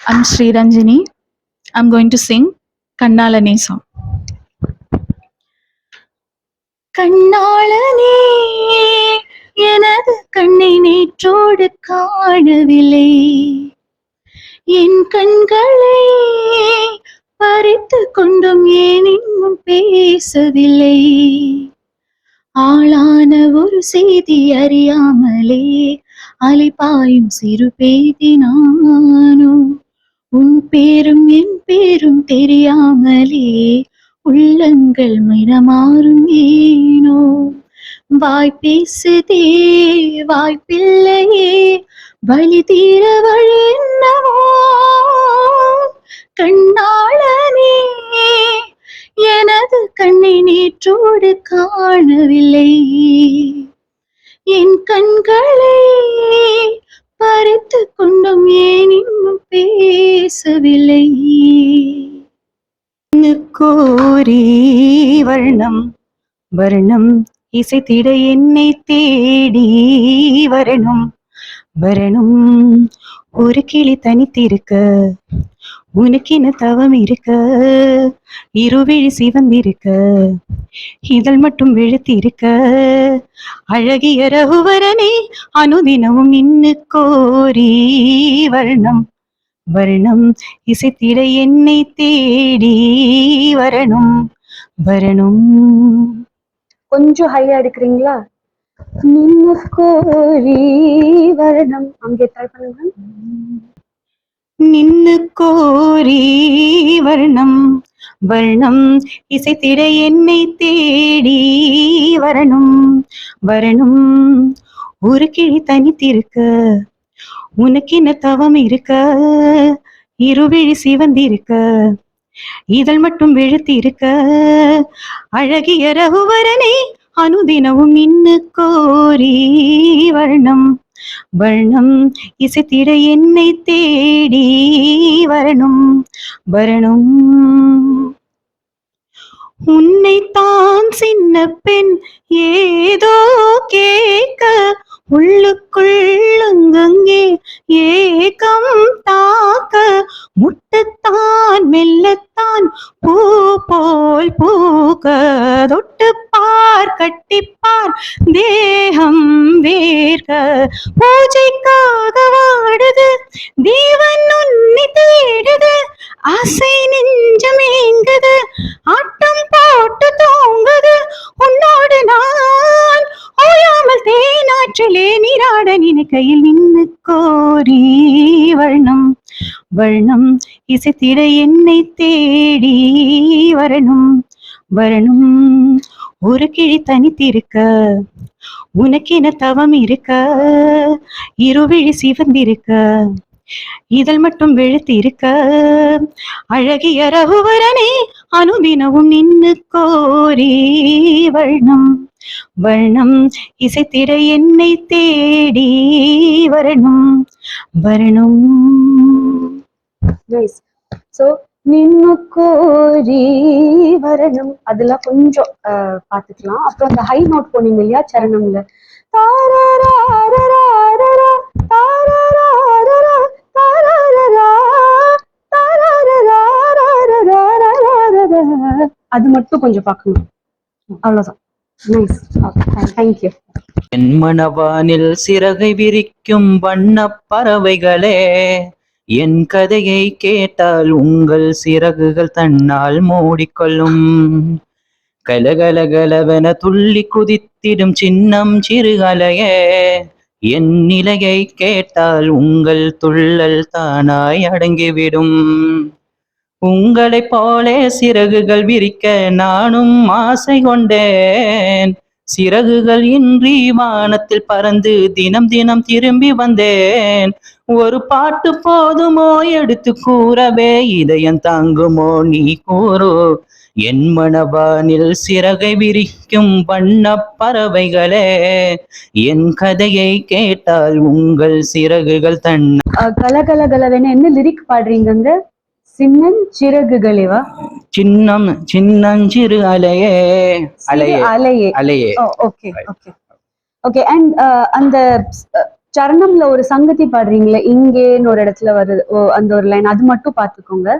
I'm Sri Ranjini. I'm going to sing Kannalane song. கண்ணாளனே எனது கண்ணை நேற்றோடு காணவில்லை என் கண்களை பறித்து கொண்டும் ஏன் இன்னும் பேசவில்லை ஆளான ஒரு செய்தி அறியாமலே அலைபாயும் சிறு பெய்தி உன் பேரும் என் பேரும் தெரியாமலே உள்ளங்கள் மினமாறும் ஏனோ? வாய் பேசுதே வாய்ப்பில்லையே வழி தீர வழி என்னவோ? கண்ணாளனே எனது கண்ணை நேற்றோடு காணவில்லை என் கண்களை பேசவில்லை. கோரி வர்ணம் வர்ணம் இசைத்திட என்னை தேடி வரணும். வரணும் ஒரு கிளி தனித்திருக்க உனக்கென தவம் இருக்க இருவிழி சிவந்திருக்க இதழ் மட்டும் வெளுத்திருக்க. அழகிய ரகுவரனே அனுதினமும் இன்னு கோரி வர்ணம் வரணும். இசைத்திட என்னை தேடி வரணும். வரணும். கொஞ்சம் ஹையா எடுக்கிறீங்களா? நின்னு கோரி வரணும். அங்கே ட்ரை பண்ணுங்க. நின்னு கோரி வர்ணம். வர்ணம். இசைத்திட என்னை தேடி வரணும். வரணும். ஒரு கிழி தனித்திருக்க உனக்கு என்ன தவம் இருக்க இருவிழி சிவந்திருக்க இதழ் மட்டும் விழுத்திருக்க அழகிய ரகுவரனை அனுதினமும் இன்னு கோரி வர்ணம். வர்ணம் இசைத்திட என்னை தேடி வரணும். வரணும். உன்னைத்தான் சின்ன பெண் ஏதோ கேட்க உள்ளுக்குள் ஏகம் தாக்க முட்டத்தான் மெல்லத்தான் பூ போல் பூக்க தொட்டுப்பார் கட்டிப்பார் தேகம் வேர்க. பூஜைக்காக வாடுது தேவன் உன்னி தேடுது ஆசை நெஞ்சம் ஏங்குது ஆட்டம் போட்டு தோங்குது உன்னோடு நான் ஓயாமல் தேனாற்றிலே பாட நினைக்கையில் நின்னு கோரி வர்ணம். வர்ணம். இசைத்திட என்னை தேடி வரணும். வரணும். ஒரு கிழி தனித்திருக்க உனக்கென தவம் இருக்க இருவிழி சிவந்திருக்க இதழ் மட்டும் வெளுத்திருக்க அழகிய ரகுவரனே അനുദിനവും നിന്നു கோரி വണ്ണം வர்ணம் இசைத்திரை என்னை தேடி வரணும். வரணும். சோ நின்னு கோரி வரணும். அதெல்லாம் கொஞ்சம் பாத்துக்கலாம் அப்புறம் அந்த ஹை நோட் போனீங்க இல்லையா? சரணம்ல. தாரா அது மட்டும் கொஞ்சம் பார்க்கணும். அவ்வளவுதான். தேங்க்யூ என்மனவானில் சிறகை விரிக்கும் வண்ண பறவைகளே என் கதையை கேட்டால் உங்கள் சிறகுகள் தன்னால் மூடிக்கொள்ளும். கலகலகலவென துள்ளி குதித்திடும் சின்னம் சிறுகலையே என் நிலையை கேட்டால் உங்கள் துள்ளல் தானாய் அடங்கிவிடும். உங்களைப் போலே சிறகுகள் விரிக்க நானும் ஆசை கொண்டேன். சிறகுகள் இன்றி வானத்தில் பறந்து தினம் தினம் திரும்பி வந்தேன். ஒரு பாட்டு போதுமோ எடுத்து கூறவே இதயம் தாங்குமோ நீ கூறு. என் மனவானில் சிறகை விரிக்கும் வண்ணப் பறவைகளே என் கதையை கேட்டால் உங்கள் சிறகுகள் தன் கலகலகலவென என்ன லிரிக் பாடுறீங்க சின்னன் சிறகுகளேவா? சின்னம் சின்னஞ்சிறு அலையே அலையே. அலையே. அலையே. Okay okay. ஓகே அண்ட் அந்த சரணம்ல ஒரு சங்கதி பாடுறீங்களே இங்கேன்னு ஒரு இடத்துல வருது ஓ அந்த ஒரு லைன் அது மட்டும் பாத்துக்கோங்க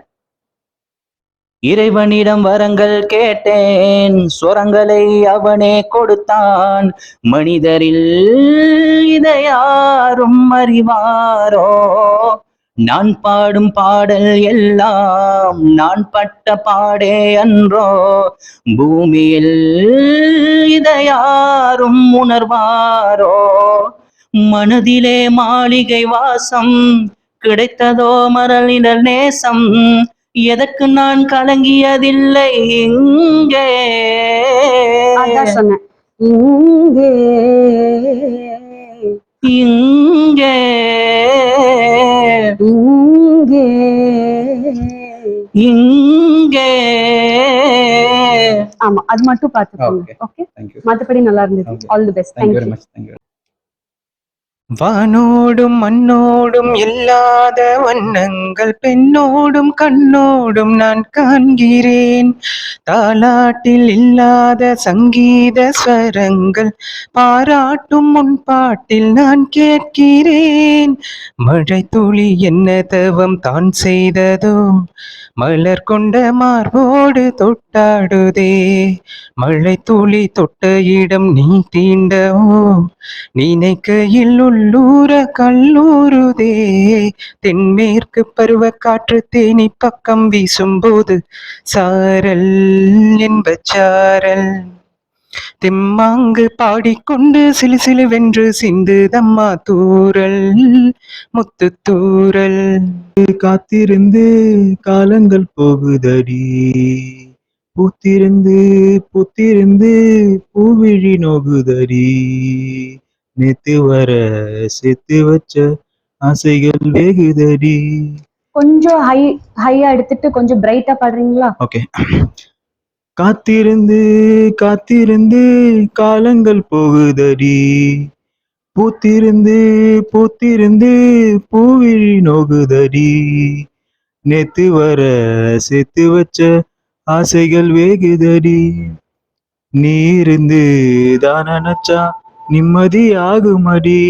இறைவனிடம் வரங்கள் கேட்டேன் சுரங்களை அவனே கொடுத்தான். மனிதரில் இதை யாரும் அறிவாரோ? நான் பாடும் பாடல் எல்லாம் நான் பட்ட பாடே அன்றோ. பூமியில் இதை யாரும் உணர்வாரோ? மனதிலே மாளிகை வாசம் கிடைத்ததோ மரளிடல் நேசம் எதற்கு நான் கலங்கியதில்லை இங்கே? சொன்னேன். இங்கே. இங்கே. ஆமா அது மட்டும் பாத்துக்கோங்க Okay. ஓகே மத்தபடி நல்லா இருந்தது. All the best very much thank you வானோடும் மண்ணோடும் இல்லாத வண்ணங்கள் பெண்ணோடும் கண்ணோடும் நான் காண்கிறேன். தாலாட்டில் இல்லாத சங்கீத ஸ்வரங்கள் பாராட்டும் முன் பாட்டில் நான் கேட்கிறேன். மழை துளி என்ன தவம் தான் செய்ததோ மலர் கொண்ட மார்போடு தொட்டாடுதே. மழை துளி தொட்ட இடம் நீ தீண்டவோ? நினைக்கையில் உள்ளூர கல்லூருதே தென்மேற்கு பருவ காற்று தேனி பக்கம் வீசும்போது சாரல் என்ப சாரல். தெம்மாங்கு பாடிக்கொண்டு சிலு சிலுவென்று சிந்துதம்மா தூரல் முத்து தூரல். காத்திருந்து காலங்கள் போகுதடி. பூத்திருந்து பூத்திருந்து பூவிழி நோகுதடி. நேத்து வர சேர்த்து வச்ச ஆசைகள் வேகுதடி. கொஞ்சம் ஹை ஹையா எடுத்துட்டு கொஞ்சம் பிரைட்டா பாடுறீங்களா? ஓகே காத்திருந்து காத்திருந்து காலங்கள் போகுதடி. பூத்திருந்து பூத்திருந்து பூவிழி நோகுதடி. நேத்து வர சேர்த்து வச்ச ஆசைகள் வேகுதடி. நீ இருந்து தான் நினைச்சா நிம்மதி ஆகுமடி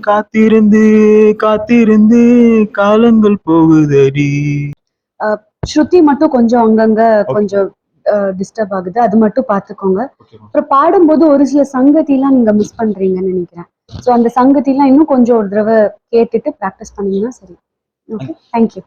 காத்திருந்து காத்திருந்து காலங்கள் போகுதடி. ஸ்ருதி மட்டும் கொஞ்சம் அங்கங்க கொஞ்சம் டிஸ்டர்ப் ஆகுது. அது மட்டும் பாத்துக்கோங்க. அப்புறம் பாடும்போது ஒரு சில சங்கதிலாம் நீங்க மிஸ் பண்றீங்கன்னு நினைக்கிறேன். சோ அந்த சங்கதிலாம் இன்னும் கொஞ்சம் ஒரு தடவை கேட்டுட்டு ப்ராக்டிஸ் பண்ணீங்கன்னா சரி. Okay thank you